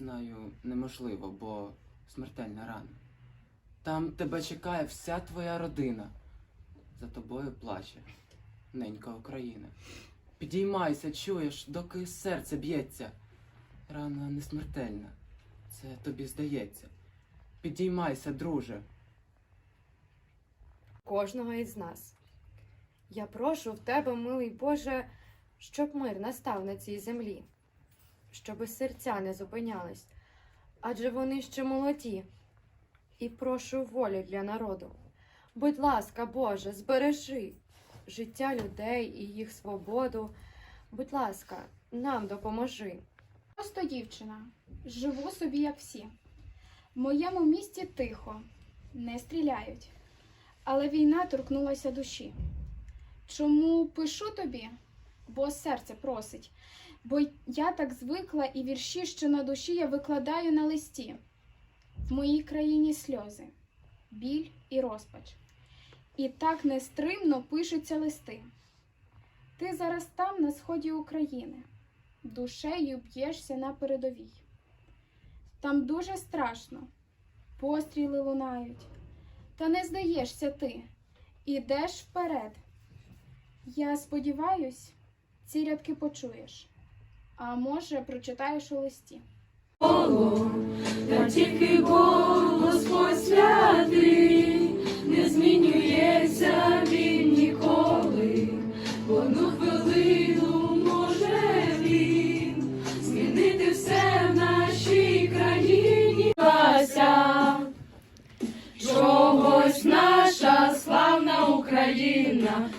Знаю, неможливо, бо смертельна рана. Там тебе чекає вся твоя родина. За тобою плаче ненька Україна. Підіймайся, чуєш, доки серце б'ється. Рана не смертельна, це тобі здається. Підіймайся, друже. кожного із нас. Я прошу в тебе, милий Боже, щоб мир настав на цій землі, щоби серця не зупинялись, адже вони ще молоді. І прошу волю для народу. Будь ласка, Боже, збережи життя людей і їх свободу. Будь ласка, нам допоможи. Просто дівчина. Живу собі, як всі. В моєму місті тихо, не стріляють. Але війна торкнулася душі. Чому пишу тобі? Бо серце просить. Бо я так звикла, і вірші, що на душі я викладаю на листі. В моїй країні сльози, біль і розпач. І так нестримно пишуться листи. Ти зараз там, на сході України душею б'єшся на передовій. Там дуже страшно, постріли лунають, та не здаєшся ти, ідеш вперед. Я сподіваюсь, ці рядки почуєш, а може, прочитаєш у листі. Та тільки голос посвятий, не змінюється він ніколи, в одну хвилину може він змінити все в нашій країні. Вася, Чогось наша славна Україна.